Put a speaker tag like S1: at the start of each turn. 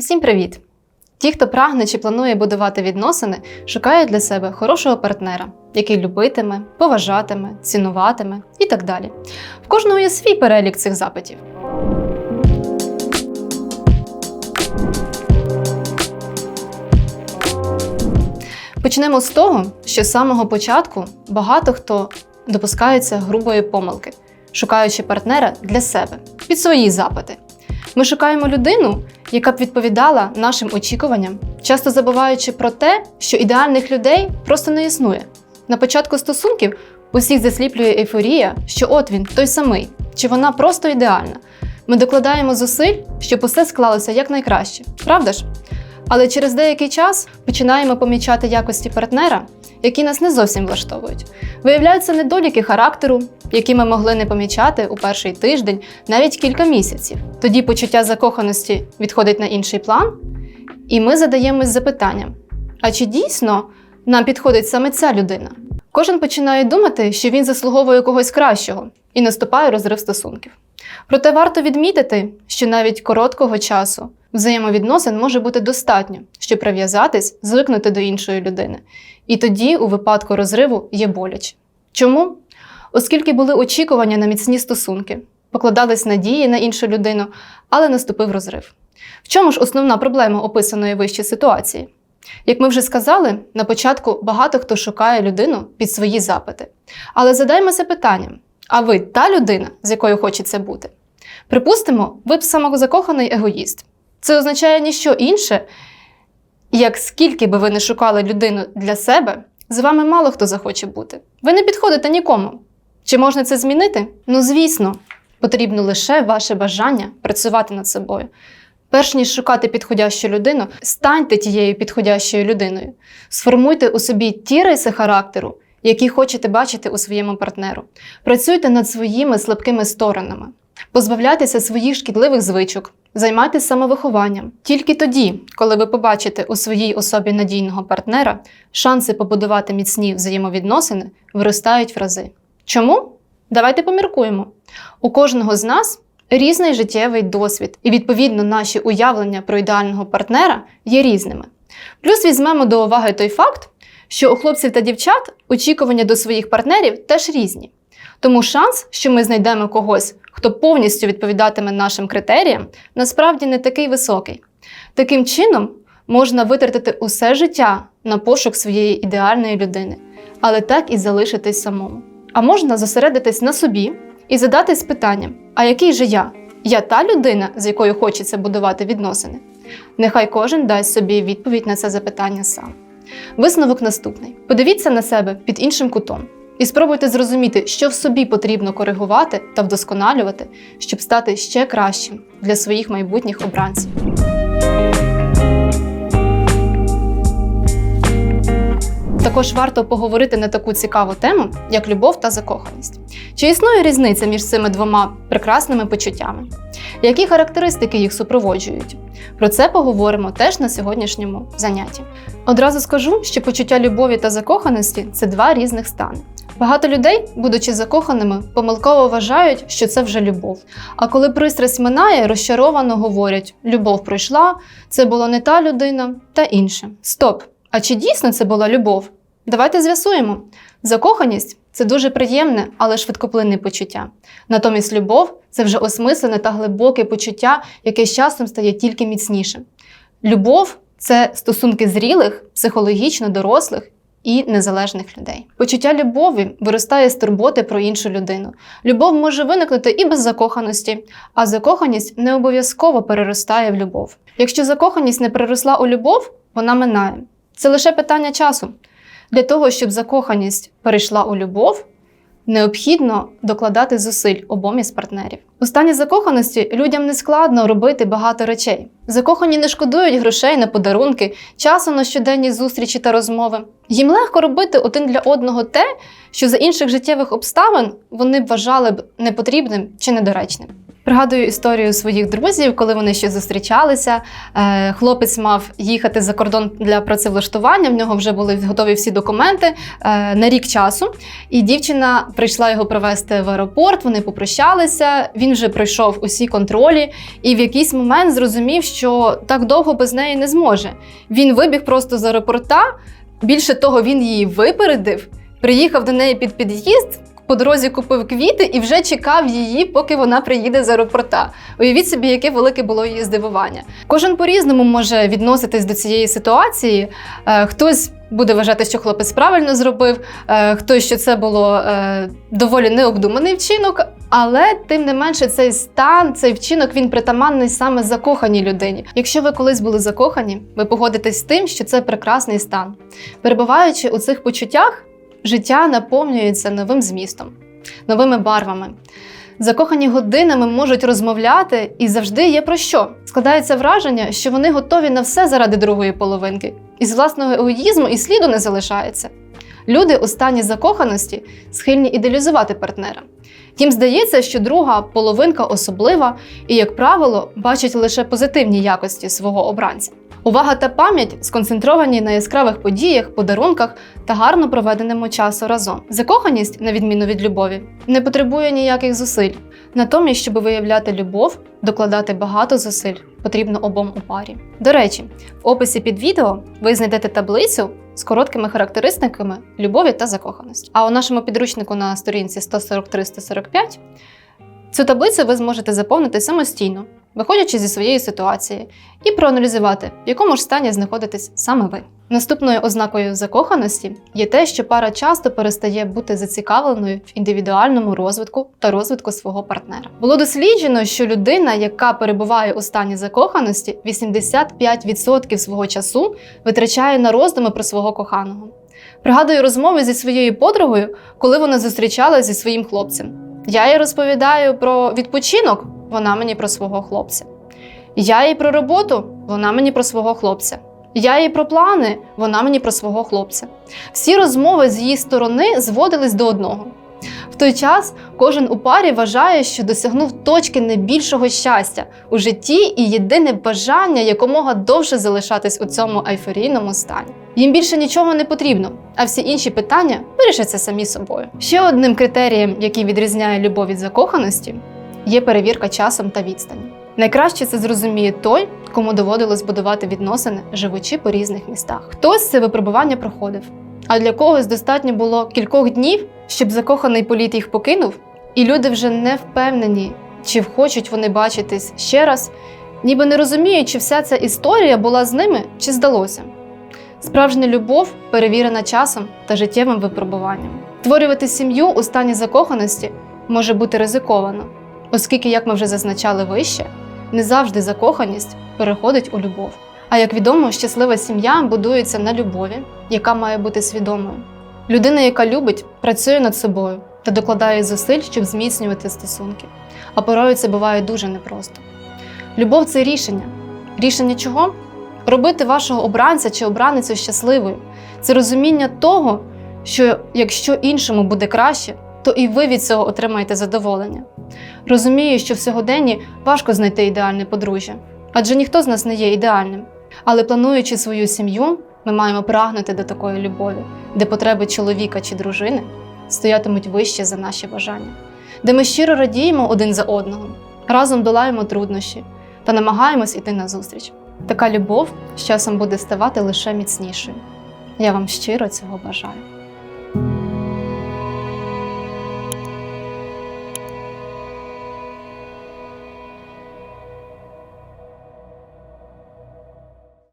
S1: Усім привіт! Ті, хто прагне чи планує будувати відносини, шукають для себе хорошого партнера, який любитиме, поважатиме, цінуватиме і так далі. В кожного є свій перелік цих запитів. Почнемо з того, що з самого початку багато хто допускається грубої помилки, шукаючи партнера для себе під свої запити. Ми шукаємо людину, яка б відповідала нашим очікуванням, часто забуваючи про те, що ідеальних людей просто не існує. На початку стосунків усіх засліплює ейфорія, що от він той самий, чи вона просто ідеальна. Ми докладаємо зусиль, щоб усе склалося якнайкраще, правда ж? Але через деякий час починаємо помічати якості партнера, які нас не зовсім влаштовують. Виявляються недоліки характеру, які ми могли не помічати у перший тиждень, навіть кілька місяців. Тоді почуття закоханості відходить на інший план, і ми задаємось запитанням: а чи дійсно нам підходить саме ця людина? Кожен починає думати, що він заслуговує когось кращого, і наступає розрив стосунків. Проте варто відмітити, що навіть короткого часу взаємовідносин може бути достатньо, щоб прив'язатись, звикнути до іншої людини. І тоді, у випадку розриву, є боляче. Чому? Оскільки були очікування на міцні стосунки, покладались надії на іншу людину, але наступив розрив. В чому ж основна проблема описаної вище ситуації? Як ми вже сказали, на початку багато хто шукає людину під свої запити. Але задаймося питанням: а ви та людина, з якою хочеться бути? Припустимо, ви б самозакоханий егоїст. Це означає ніщо інше, як скільки би ви не шукали людину для себе, з вами мало хто захоче бути. Ви не підходите нікому. Чи можна це змінити? Ну, звісно, потрібно лише ваше бажання працювати над собою. Перш ніж шукати підходящу людину, станьте тією підходящою людиною. Сформуйте у собі ті риси характеру, які хочете бачити у своєму партнеру. Працюйте над своїми слабкими сторонами, позбавляйтеся своїх шкідливих звичок, займайтеся самовихованням. Тільки тоді, коли ви побачите у своїй особі надійного партнера, шанси побудувати міцні взаємовідносини виростають в рази. Чому? Давайте поміркуємо. У кожного з нас різний життєвий досвід, і відповідно наші уявлення про ідеального партнера є різними. Плюс візьмемо до уваги той факт, що у хлопців та дівчат очікування до своїх партнерів теж різні. Тому шанс, що ми знайдемо когось, хто повністю відповідатиме нашим критеріям, насправді не такий високий. Таким чином, можна витратити усе життя на пошук своєї ідеальної людини, але так і залишитись самому. А можна зосередитись на собі і задатись питанням: а який же я? Я та людина, з якою хочеться будувати відносини? Нехай кожен дасть собі відповідь на це запитання сам. Висновок наступний: подивіться на себе під іншим кутом і спробуйте зрозуміти, що в собі потрібно коригувати та вдосконалювати, щоб стати ще кращим для своїх майбутніх обранців. Також варто поговорити на таку цікаву тему, як любов та закоханість. Чи існує різниця між цими двома прекрасними почуттями? Які характеристики їх супроводжують? Про це поговоримо теж на сьогоднішньому занятті. Одразу скажу, що почуття любові та закоханості це два різних стани. Багато людей, будучи закоханими, помилково вважають, що це вже любов. А коли пристрасть минає, розчаровано говорять: любов пройшла, це була не та людина та інше. Стоп! А чи дійсно це була любов? Давайте з'ясуємо. Закоханість це дуже приємне, але швидкоплинне почуття. Натомість любов це вже осмислене та глибоке почуття, яке з часом стає тільки міцнішим. Любов це стосунки зрілих, психологічно дорослих і незалежних людей. Почуття любові виростає з турботи про іншу людину. Любов може виникнути і без закоханості, а закоханість не обов'язково переростає в любов. Якщо закоханість не переросла у любов, вона минає. Це лише питання часу. Для того, щоб закоханість перейшла у любов, необхідно докладати зусиль обом із партнерів. У стані закоханості людям не складно робити багато речей. Закохані не шкодують грошей на подарунки, часу на щоденні зустрічі та розмови. Їм легко робити один для одного те, що за інших життєвих обставин вони б вважали б непотрібним чи недоречним. Пригадую історію своїх друзів, коли вони ще зустрічалися. Е, Хлопець мав їхати за кордон для працевлаштування. В нього вже були готові всі документи е, на рік часу. І дівчина прийшла його привезти в аеропорт. Вони попрощалися. Він вже пройшов усі контролі, і в якийсь момент зрозумів, що так довго без неї не зможе. Він вибіг просто з аеропорта. Більше того, він її випередив, приїхав до неї під під'їзд. По дорозі купив квіти і вже чекав її, поки вона приїде з аеропорта. Уявіть собі, яке велике було її здивування. Кожен по-різному може відноситись до цієї ситуації. Е, Хтось буде вважати, що хлопець правильно зробив, е, хтось, що це було е, доволі необдуманий вчинок. Але тим не менше, цей стан, цей вчинок він притаманний саме закоханій людині. Якщо ви колись були закохані, ви погодитесь з тим, що це прекрасний стан. Перебуваючи у цих почуттях, життя наповнюється новим змістом, новими барвами. Закохані годинами можуть розмовляти і завжди є про що. Складається враження, що вони готові на все заради другої половинки, і з власного егоїзму і сліду не залишається. Люди у стані закоханості схильні ідеалізувати партнера. Їм здається, що друга половинка особлива і, як правило, бачить лише позитивні якості свого обранця. Увага та пам'ять сконцентровані на яскравих подіях, подарунках та гарно проведеному часу разом. Закоханість, на відміну від любові, не потребує ніяких зусиль. Натомість, щоб виявляти любов, докладати багато зусиль потрібно обом у парі. До речі, в описі під відео ви знайдете таблицю з короткими характеристиками любові та закоханості. А у нашому підручнику на сторінці 143-145 цю таблицю ви зможете заповнити самостійно, виходячи зі своєї ситуації, і проаналізувати, в якому ж стані знаходитесь саме ви. Наступною ознакою закоханості є те, що пара часто перестає бути зацікавленою в індивідуальному розвитку та розвитку свого партнера. Було досліджено, що людина, яка перебуває у стані закоханості, 85% свого часу витрачає на роздуми про свого коханого. Пригадую розмови зі своєю подругою, коли вона зустрічалася зі своїм хлопцем. Я їй розповідаю про відпочинок, вона мені про свого хлопця. Я їй про роботу, вона мені про свого хлопця. Я їй про плани, вона мені про свого хлопця. Всі розмови з її сторони зводились до одного. В той час кожен у парі вважає, що досягнув точки найбільшого щастя у житті і єдине бажання якомога довше залишатись у цьому ейфорійному стані. Їм більше нічого не потрібно, а всі інші питання вирішаться самі собою. Ще одним критерієм, який відрізняє любов від закоханості, є перевірка часом та відстані. Найкраще це зрозуміє той, кому доводилось будувати відносини, живучи по різних містах. Хтось це випробування проходив, а для когось достатньо було кількох днів, щоб закоханий політ їх покинув, і люди вже не впевнені, чи хочуть вони бачитись ще раз, ніби не розуміють, чи вся ця історія була з ними, чи здалося. Справжня любов перевірена часом та життєвим випробуванням. Створювати сім'ю у стані закоханості може бути ризиковано, оскільки, як ми вже зазначали вище, не завжди закоханість переходить у любов. А як відомо, щаслива сім'я будується на любові, яка має бути свідомою. Людина, яка любить, працює над собою та докладає зусиль, щоб зміцнювати стосунки. А порою це буває дуже непросто. Любов це рішення. Рішення чого? Робити вашого обранця чи обраницю щасливою. Це розуміння того, що якщо іншому буде краще, то і ви від цього отримаєте задоволення. Розумію, що в сьогоденні важко знайти ідеальне подружжя, адже ніхто з нас не є ідеальним. Але плануючи свою сім'ю, ми маємо прагнути до такої любові, де потреби чоловіка чи дружини стоятимуть вище за наші бажання, де ми щиро радіємо один за одного, разом долаємо труднощі та намагаємось іти назустріч. Така любов з часом буде ставати лише міцнішою. Я вам щиро цього бажаю.